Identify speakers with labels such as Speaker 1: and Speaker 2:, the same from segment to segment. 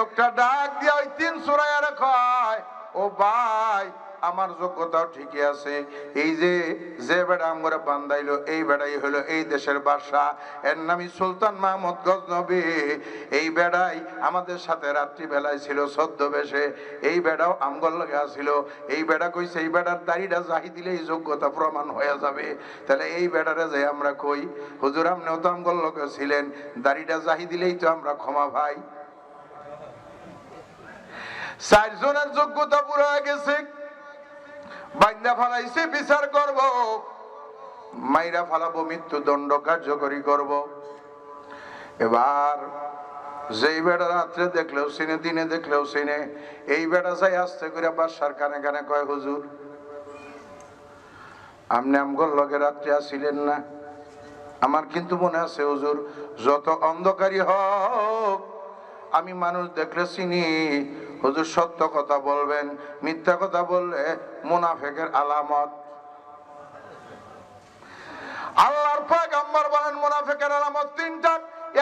Speaker 1: লোকটা ডাক দিয়া ওই তিন সুরাইয়ার কয় ও ভাই, আমার যোগ্যতাও ঠিকই আছে। এই যে যে বেড়া আমরা বান্দাইলো এই বেড়াই হলো এই দেশের বাসা এর নামই সুলতান মাহমুদ গজনবী। এই বেড়াই আমাদের সাথে রাত্রি বেলায় ছিল সদ্য বেশে এই বেড়াও আমগল লাগে আসছিল এই বেড়া কইছে, এই বেড়ার দাড়িটা জাহি দিলে এই যোগ্যতা প্রমাণ হয়ে যাবে। তাহলে এই বেড়ারে যে আমরা কই? হুজুর আমনেও তো আমগল লোকে ছিলেন। দাড়িটা জাহি দিলেই তো আমরা ক্ষমা ভাই। চারজনের যোগ্যতা পুরো গেছে। বান্দা ফালাইছে, বিচার করব। মাইরা ফালাবো, মৃত্যুদণ্ড কার্যকরী করব। এবার যেই বেড়া রাত্রে দেখলেও সিনে দিনে দেখলেও সিনে এই বেড়া যাই আসতে করে বাসার কানে কানে কয়, হুজুর, আপনি আমগর লগে রাত্রে আসিলেন না? আমার কিন্তু মনে আছে, হুজুর, যত অন্ধকারী হোক, আমি মানুষ দেখলে চিনি হুজুর সত্য কথা বলবেন, মিথ্যা কথা বললে মুনাফেকের আলামত। আল্লাহর পয়গম্বর বলেন, মুনাফেকের আলামত তিনটা।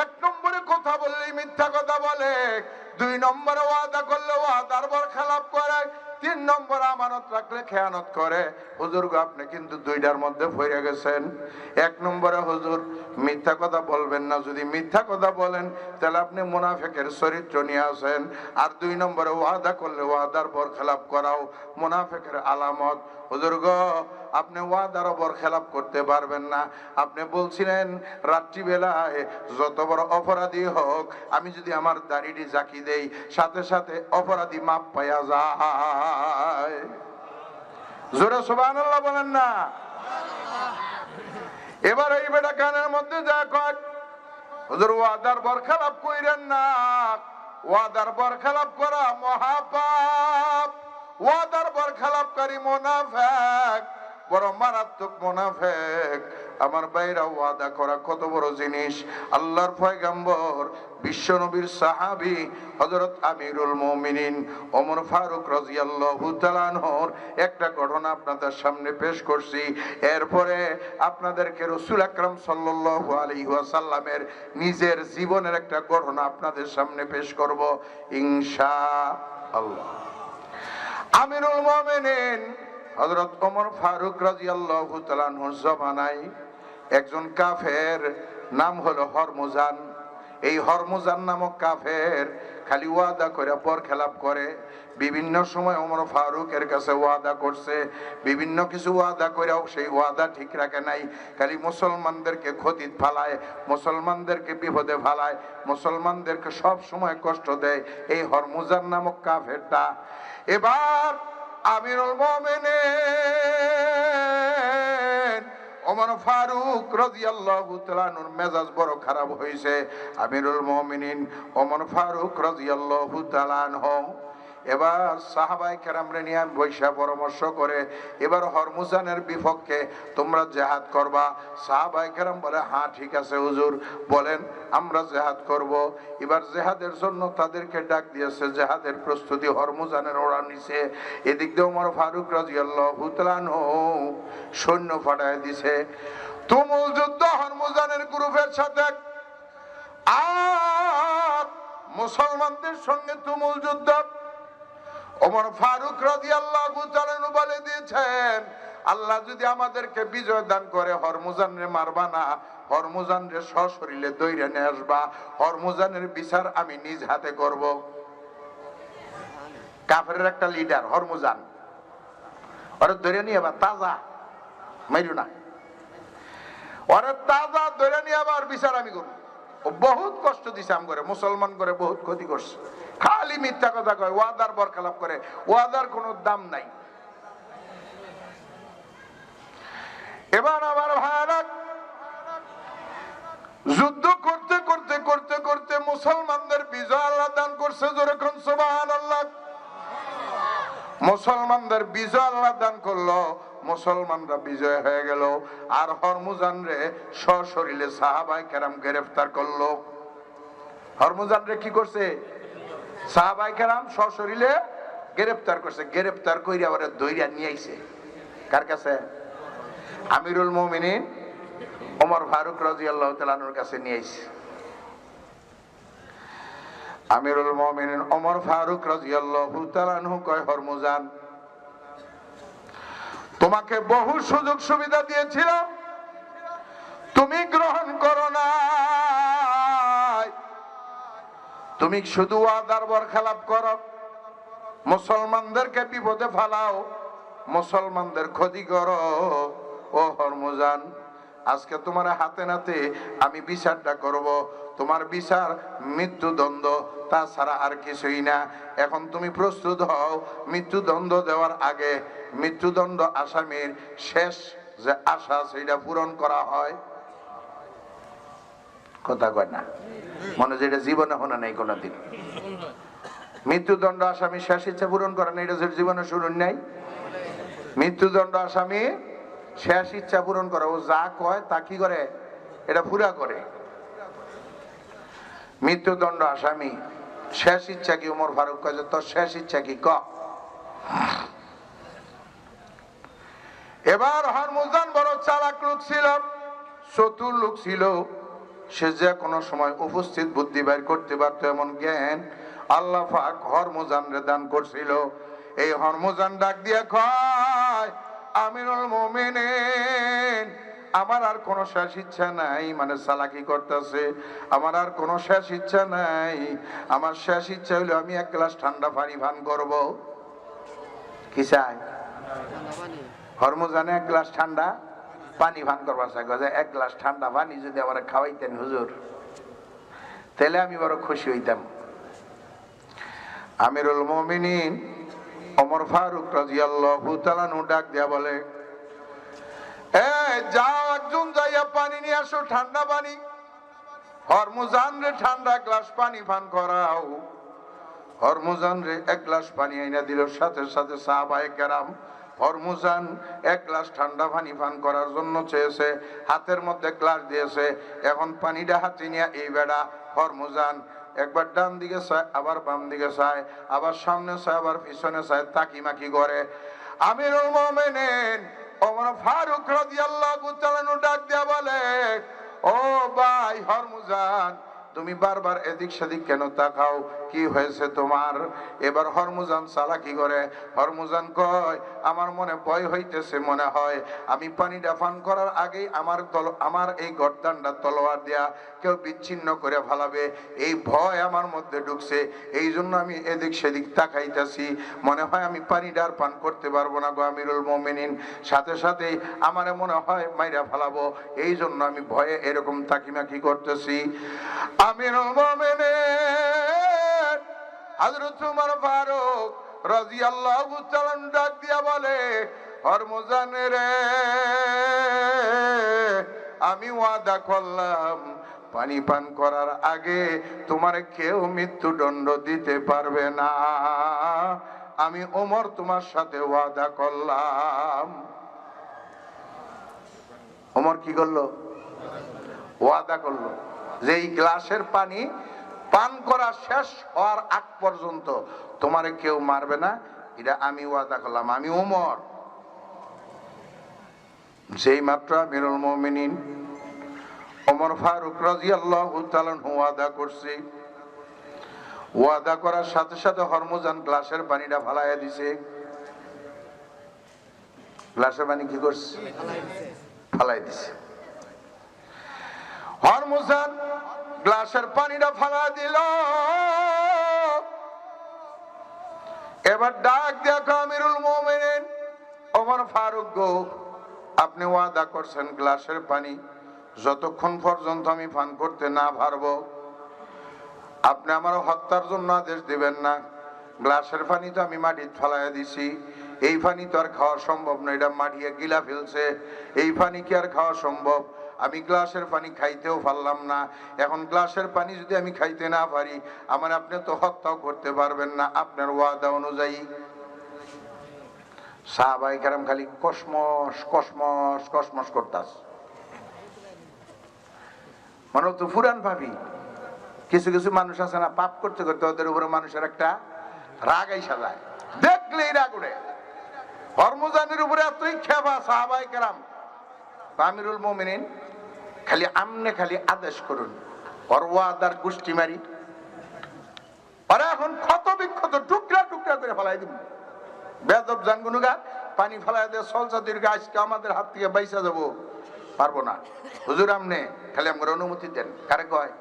Speaker 1: এক নম্বরে কথা বললেই মিথ্যা কথা বলে, দুই নম্বরে ওয়াদা করলে ওয়াদার বর খেলাপ করে তিন নম্বর আমানত রাখলে খেয়ানত করে। হুজুর আপনি কিন্তু দুইটার মধ্যে ফইরে গেছেন। এক নম্বরে হুজুর, মিথ্যা কথা বলবেন না, যদি মিথ্যা কথা বলেন, তাহলে আপনি মুনাফেকের চরিত্র নিয়ে আসেন। আর দুই নম্বরে ওয়াদা করলে ওয়াদার পর খেলাপ করাও মুনাফেকের আলামত। হুজুর গো আপনি ওয়াদার ওপর খেলাপ করতে পারবেন না। আপনি বলছিলেন, রাত্রিবেলায় যত বড় অপরাধী হোক, আমি যদি আমার দাড়িটি জাকি দেই, সাথে সাথে অপরাধী মাপ পাইয়া যায়। জোরে সুবহানাল্লাহ বলেন না। এবার এই বেটা কানের মধ্যে যা কয়, হুজুর ওয়াদার বর খেলাপ কইরেন না। ওয়াদার বর খেলাপ করা মহাপাপ। ওয়াদার বর খেলাপকারী মোনাফেক, বড় মারাত্মক মোনাফেক। আমার বাইরা ওয়াদা করা কত বড় জিনিস। আল্লাহর পয়গাম্বর বিশ্ব নবীর সাহাবি, হযরত আমিরুল মুমিনিন ওমর ফারুক রাদিয়াল্লাহু তাআলার একটা ঘটনা আপনাদের সামনে পেশ করছি। এরপরে আপনাদেরকে রসুল আকরাম সাল্লাল্লাহু আলাইহি ওয়াসাল্লামের নিজের জীবনের একটা ঘটনা আপনাদের সামনে পেশ করব। ইনশাআল্লাহ আমিরুল মুমিনিন হযরত ওমর ফারুক রাদিয়াল্লাহু তাআলার জমানায় একজন কাফের নাম হলো হরমুজান। এই হরমুজান নামক কাফের খালি ওয়াদা করে পর খেলাপ করে। বিভিন্ন সময় ওমর ফারুকের কাছে ওয়াদা করছে। বিভিন্ন কিছু ওয়াদা করেও সেই ওয়াদা ঠিক রাখে নাই। খালি মুসলমানদেরকে ক্ষতিত ফালায়, মুসলমানদেরকে বিপদে ফালায়, মুসলমানদেরকে সব সময় কষ্ট দেয় এই হরমুজান নামক কাফেরটা। এবার আমিরুল মোমেনের ওমর ফারুক রাদিয়াল্লাহু তাআলার মেজাজ বড় খারাপ হয়েছে আমিরুল মুমিনিন ওমর ফারুক রাদিয়াল্লাহু তাআলা এবার সাহাবাই কেরামরে নিয়ে বৈশা পরামর্শ করে, এবার হরমুজানের বিপক্ষে তোমরা জেহাদ করবা। সাহাবাই কেরাম বলে হ্যাঁ ঠিক আছে হুজুর। বলেন, আমরা জেহাদ করব। এবার জেহাদের জন্য তাদেরকে ডাক দিয়েছে, জেহাদের প্রস্তুতি হরমুজানের ওরা নিছে এদিক দিয়ে ওমর ফারুক রাজিয়াল্লাহু তাআলা সৈন্য পাঠায় দিছে। তুমুল যুদ্ধ হরমুজানের গ্রুপের সাথে। আর মুসলমানদের সঙ্গে তুমুল যুদ্ধ। ফারুক দিয়েছেন, আল্লাহ যদি আমাদেরকে বিজয় দান করে হরমুজান রে মারবা না হরমুজান রে সশরীরে দৈরে নিয়ে আসবা, হরমুজানের বিচার আমি নিজ হাতে করব। কাফের একটা লিডার, হরমুজান। তাজা না। তাজা আমি করব। বহুত কষ্ট দিছে আম করে মুসলমান করে বহুত ক্ষতি করছে। খালি মিথ্যা কথা কয়, ওয়াদার বরখালাপ করে। ওয়াদার কোনো দাম নাই। এবার আমার ভাইরা যুদ্ধ করতে করতে করতে করতে মুসলমানদের বিজয় আল্লাহ দান করছে যেরকম সুবহান আল্লাহ মুসলমানদের বিজয় আল্লাহ দান করল, মুসলমানরা বিজয় হয়ে গেল। আর হরমুজান রে সশরীরে সাহাবাই কেরাম গ্রেফতার করল। হরমুজান রে কি করছে? সাহাবাই কেরাম সশরীরে গ্রেফতার করছে গ্রেফতার কইরা আবার দইরা নিয়ে আইছে। কার কাছে? আমিরুল মুমিনিন, ওমর ফারুক রাদিয়াল্লাহু তাআলার কাছে নিয়ে আইছে। আমিরুল মুমিনিন, ওমর ফারুক রাদিয়াল্লাহু তাআলা আনহু কয়, হরমুজান, তোমাকে বহু সুযোগ সুবিধা দিয়েছিল তুমি তুমি শুধু ওয়াদার বরখেলাপ করো। মুসলমানদেরকে বিপদে ফালাও, মুসলমানদের ক্ষতি করো। ও হরমুজান, আজকে তোমার হাতে নাতে আমি বিচারটা করব। তোমার বিচার মৃত্যুদণ্ড, তাছাড়া আর কিছুই না। এখন তুমি প্রস্তুত হও, মৃত্যুদণ্ড দেওয়ার আগে। মৃত্যুদণ্ড আসামির শেষ যে আশা, সেটা পূরণ করা হয়। কথা কয় না। মনে হয় এটা জীবনে হনে নাই কোনোদিন। মৃত্যুদণ্ড আসামি শেষ ইচ্ছা পূরণ করে না, এটা জীবনে শুনুন নাই মৃত্যুদণ্ড আসামি শেষ ইচ্ছা পূরণ করে, ও যা কয় তা কি করে? এটা পুরা করে। মৃত্যুদণ্ড আসামি শেষ ইচ্ছা কি? উমর ফারুক যে তোর শেষ ইচ্ছা কি? ক। এবার হরমুজান বড় চালাক লোক ছিল, চতুর লোক ছিল। সে যে কোনো সময় উপস্থিত বুদ্ধি বাইর করতে পারতো এমন জ্ঞান আল্লাহ পাক হরমুজান রে দান করছিল। এই হরমুজান ডাক দিয়ে কয় আমিরুল মুমিনিন আমার আর কোনো শেষ ইচ্ছা নাই। মানে সালাকি করতেছে আমার আর কোনো শেষ ইচ্ছা নাই। আমার শেষ ইচ্ছা হলো আমি এক গ্লাস ঠান্ডা পানি ভান করব। কি চাই হরমোজানে এক গ্লাস ঠান্ডা পানি পান করবার চাই যে এক গ্লাস ঠান্ডা পানি যদি আমার খাওয়াইতেন হুজুর তাহলে আমি বড় খুশি হইতাম। আমিরুল মমিনিন ওমর ফারুক রাজিয়াল্লাহু তাআলা ডাক দিয়া বলে, এ, যাও একজন যাইয়া পানি নিয়ে আসো, ঠান্ডা পানি। হরমুজান রে ঠান্ডা গ্লাস পানি পান করাও। হরমুজান রে এক গ্লাস পানি আইনা দিল, সাথে সাথে সাহাবায়ে কেরাম হরমুজান এক গ্লাস ঠান্ডা পানি পান করার জন্য চেয়েছে, হাতের মধ্যে গ্লাস দিয়েছে, এখন পানিটা হাতে নিয়ে এই বেড়া, হরমুজান, একবার ডান দিকে চায়, আবার বাম দিকে চায়, আবার সামনে চায়, আবার পিছনে চায়, তাকি মাকি করে। আমিরুল মোমেনেন ওমর ফারুক রাদিয়াল্লাহু তাআলা ডাক দিয়া বলে, ও ভাই হরমুজান তুমি বারবার এদিক সেদিক কেন তাকাও? কি হয়েছে তোমার? এবার হরমুজান সালা কি করে। হরমুজান কয়, আমার মনে ভয় হইতেছে মনে হয়। আমি পান করার আগেই আমার তল, আমার এই গর্দানটা তলোয়ার দেয়া কেউ বিচ্ছিন্ন করে ফেলাবে। এই ভয় আমার মধ্যে ঢুকছে। এই জন্য আমি এদিক সেদিক তাকাইতেছি। মনে হয় আমি পানিটা আর পান করতে পারব না গো আমিরুল মোমিনিন। সাথে সাথেই আমারে মনে হয় মাইরা ফেলাবো। এই জন্য আমি ভয়ে এরকম তাকিমাকি করতেছি। আমিরুল মোমিনিন হযরত উমর ফারুক রাদিয়াল্লাহু তাআলা ডাক দিয়া বলে হরমুজান রে, আমি ওয়াদা করলাম পানি পান করার আগে তোমার কেউ মৃত্যুদণ্ড দিতে পারবে না। আমি ওমর তোমার সাথে ওয়াদা করলাম। ওমর কি করল? ওয়াদা করল। যে এই গ্লাসের পানি পান করা শেষ হওয়ার আগ পর্যন্ত তোমারে কেউ মারবে না, এটা আমি ওয়াদা করলাম, আমি ওমর যেই মাত্র আমিরুল মুমিনিন, ওমর ফারুক রাদিয়াল্লাহু তাআলা ওয়াদা করছে। ওয়াদা করার সাথে সাথে হরমুজান গ্লাসের পানিটা ফালাইয়া দিছে। গ্লাসের পানি কি করছে? ফালাই দিছে। হরমুজান গ্লাসের পানিটা ফালা দিল। এবার ডাক দেখো আমিরুল মোমেনিন, ওমর ফারুক গো, আপনি ওয়াদা করছেন গ্লাসের পানি যতক্ষণ পর্যন্ত আমি পান করতে না পারব। আপনি আমার হত্যার জন্য আদেশ দিবেন না। গ্লাসের পানি তো আমি মাটির ফেলাইয়া দিছি। এই পানি তো আর খাওয়া সম্ভব না, এটা মাটিয়ে গিলা ফেলছে। এই পানি কি আর খাওয়া সম্ভব? আমি গ্লাসের পানি খাইতেও পারলাম না। এখন গ্লাসের পানি যদি আমি খাইতে না পারি, আমার আপনি তো হত্যাও করতে পারবেন না। আপনার ওয়াদা অনুযায়ী। সাহাবাই কারাম খালি কসমস কসমস কসমস করতাস মানে তো ফুরান ভাবি। কিছু কিছু মানুষ আছে না, পাপ করতে করতে ওদের উপরে মানুষের একটা রাগ আইসা যায়। দেখলেই রাগ উড়ে হরমুজানের উপরে এতই খেবা সাহাবাই কারাম। আমিরুল মোমিনিন খালি আমনে খালি আদেশ করুন। ওর ওয়াদার গোষ্ঠী মারি। আরে এখন ক্ষত বিক্ষত টুকরা টুকরা করে ফেলাই দিব। বেদব জানগুনুগা, পানি ফেলাই দিয়ে সলসা দীর্ঘ, আজকে আমাদের হাত থেকে বাইসা যাব। পারব না। হুজুর আমনে খালি আমার অনুমতি দেন। কারে কয়?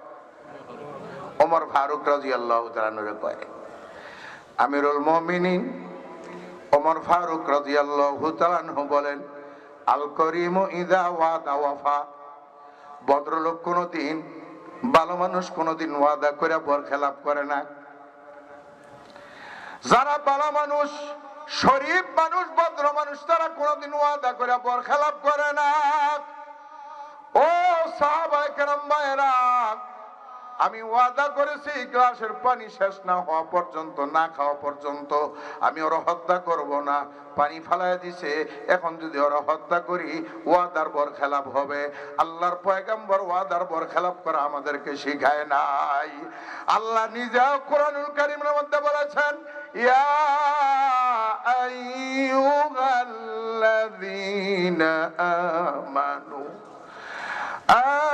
Speaker 1: ওমর ফারুক রাজি আল্লাহ তালানুরে কয়, আমিরুল মমিনিন। ওমর ফারুক রাজি আল্লাহ তালানহু বলেন, আল করিম ইদা ওয়াদা ওয়াফা। ভদ্রলোক কোনোদিন, ভালো মানুষ কোনোদিন ওয়াদা করে বর খেলাপ করে না। যারা ভালো মানুষ, শরীফ মানুষ, ভদ্র মানুষ, তারা কোনোদিন ওয়াদা করে বর খেলাপ করে না। ও সাহাবায় কেরম ভাইয়েরা আমি ওয়াদা করেছি, গ্লাসের পানি শেষ না হওয়া পর্যন্ত, না খাওয়া পর্যন্ত। আমি ওরা হত্যা করব না। পানি ফালাই দিছে। এখন যদি ওরা হত্যা করি, ওয়াদার বর খেলাপ হবে। আল্লাহর পয়গাম্বর ওয়াদার বর খেলাপ করা আমাদেরকে শিখায় নাই। আল্লাহ নিজেও কোরআনুল কারিমের মধ্যে বলেছেন, ইয়া আমানু, আ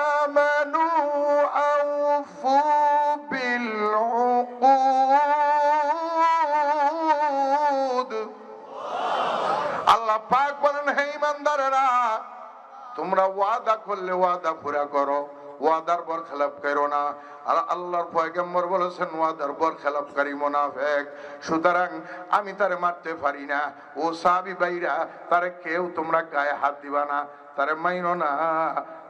Speaker 1: তোমরা ওয়াদা করলে ওয়াদা পুরা করো, ওয়াদার বর খেলাপ করো না। আর আল্লাহর পয়গম্বর বলেছেন, ওয়াদার বর খেলাপকারী মোনাফেক। সুতরাং আমি তারে মারতে পারি না। ও সাবি বাইরা তারে কেউ তোমরা গায়ে হাত দিবা না। তারে মাইনো না।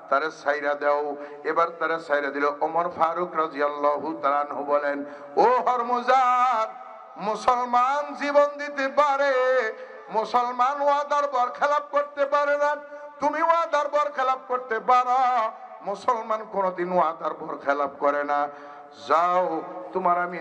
Speaker 1: তারে সাইরা দাও। এবার তারে সাইরা দিল ওমর ফারুক রাজিয়াল্লাহু তাআলা বলেন, ও হরমুজান, মুসলমান জীবন দিতে পারে, মুসলমান ওয়াদার বর খেলাপ করতে পারে না। তুমি ওয়াদার বর খেলাপ করতে পারো। মুসলমান কোনোদিন ওয়াদার বর খেলাপ করে না। যাও, তোমার আমি